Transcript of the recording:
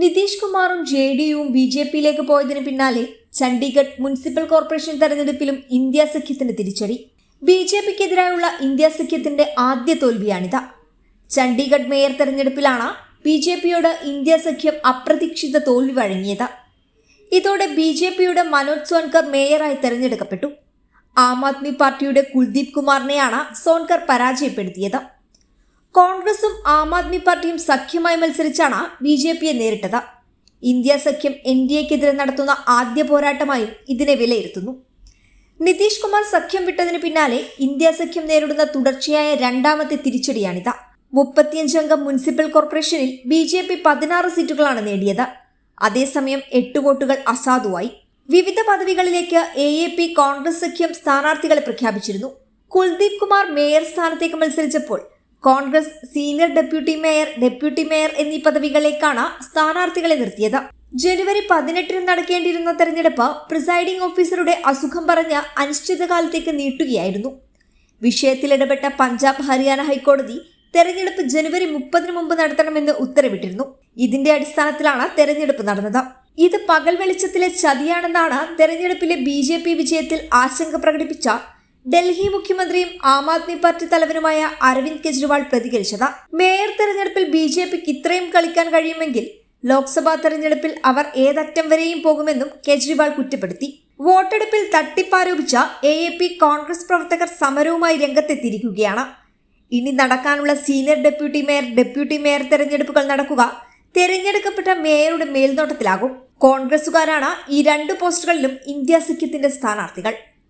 നിതീഷ് കുമാറും J D യുവും B J പിയിലേക്ക് പോയതിന് പിന്നാലെ ചണ്ഡീഗഡ് മുനിസിപ്പൽ കോർപ്പറേഷൻ തെരഞ്ഞെടുപ്പിലും ഇന്ത്യ സഖ്യത്തിന് തിരിച്ചടി. ബി ജെ പിക്കെതിരായുള്ള ഇന്ത്യ സഖ്യത്തിന്റെ ആദ്യ തോൽവിയാണിത്. ചണ്ഡീഗഡ് മേയർ തെരഞ്ഞെടുപ്പിലാണ് ബി ജെ പിയോട് ഇന്ത്യ സഖ്യം അപ്രതീക്ഷിത തോൽവി വഴങ്ങിയത്. ഇതോടെ ബി ജെ പിയുടെ മനോജ് സോൻകർ മേയറായി തെരഞ്ഞെടുക്കപ്പെട്ടു. ആം ആദ്മി പാർട്ടിയുടെ കുൽദീപ് കുമാറിനെയാണ് സോൻകർ പരാജയപ്പെടുത്തിയത്. കോൺഗ്രസും ആം ആദ്മി പാർട്ടിയും സഖ്യമായി മത്സരിച്ചാണ് ബി ജെ പിയെ നേരിട്ടത്. ഇന്ത്യ സഖ്യം എൻ ഡി എക്കെതിരെ നടത്തുന്ന ആദ്യ പോരാട്ടമായി ഇതിനെ വിലയിരുത്തുന്നു. നിതീഷ് കുമാർ സഖ്യം വിട്ടതിന് പിന്നാലെ ഇന്ത്യ സഖ്യം നേരിടുന്ന തുടർച്ചയായ രണ്ടാമത്തെ തിരിച്ചടിയാണിത്. മുപ്പത്തിയഞ്ചംഗം മുനിസിപ്പൽ കോർപ്പറേഷനിൽ ബി ജെ പി പതിനാറ് സീറ്റുകളാണ് നേടിയത്. അതേസമയം എട്ട് വോട്ടുകൾ അസാധുവായി. വിവിധ പദവികളിലേക്ക് എ എ പി കോൺഗ്രസ് സഖ്യം സ്ഥാനാർത്ഥികളെ പ്രഖ്യാപിച്ചിരുന്നു. കുൽദീപ് കുമാർ മേയർ സ്ഥാനത്തേക്ക് മത്സരിച്ചപ്പോൾ Congress senior deputy mayor deputy mayor എന്നീ പദവികളിലേക്കാണ് സ്ഥാനാർത്ഥികളെ നിർത്തിയത്. ജനുവരി പതിനെട്ടിന് നടക്കേണ്ടിയിരുന്ന തെരഞ്ഞെടുപ്പ് പ്രിസൈഡിംഗ് ഓഫീസറുടെ അസുഖം പറഞ്ഞ് അനിശ്ചിതകാലത്തേക്ക് നീട്ടുകയായിരുന്നു. വിഷയത്തിൽ ഇടപെട്ട പഞ്ചാബ് ഹരിയാന ഹൈക്കോടതി തെരഞ്ഞെടുപ്പ് ജനുവരി മുപ്പതിന് മുമ്പ് നടത്തണമെന്ന് ഉത്തരവിട്ടിരുന്നു. ഇതിന്റെ അടിസ്ഥാനത്തിലാണ് തെരഞ്ഞെടുപ്പ് നടന്നത്. ഇത് പകൽ വെളിച്ചത്തിലെ ചതിയാണെന്നാണ് തെരഞ്ഞെടുപ്പിലെ ബി വിജയത്തിൽ ആശങ്ക പ്രകടിപ്പിച്ച ഡൽഹി മുഖ്യമന്ത്രിയും ആം ആദ്മി പാർട്ടി തലവനുമായ അരവിന്ദ് കെജ്രിവാൾ പ്രതികരിച്ചത്. മേയർ തെരഞ്ഞെടുപ്പിൽ ബി ജെ പിക്ക് ഇത്രയും കളിക്കാൻ കഴിയുമെങ്കിൽ ലോക്സഭാ തെരഞ്ഞെടുപ്പിൽ അവർ ഏതറ്റം വരെയും പോകുമെന്നും കെജ്രിവാൾ കുറ്റപ്പെടുത്തി. വോട്ടെടുപ്പിൽ തട്ടിപ്പാരോപിച്ച എ എ പി കോൺഗ്രസ് പ്രവർത്തകർ സമരവുമായി രംഗത്തെത്തിയിരിക്കുകയാണ്. ഇനി നടക്കാനുള്ള senior deputy mayor deputy mayor തെരഞ്ഞെടുപ്പുകൾ നടക്കുക തെരഞ്ഞെടുക്കപ്പെട്ട മേയറുടെ മേൽനോട്ടത്തിലാകും. കോൺഗ്രസുകാരാണ് ഈ രണ്ട് പോസ്റ്റുകളിലും ഇന്ത്യ സഖ്യത്തിന്റെ സ്ഥാനാർത്ഥികൾ.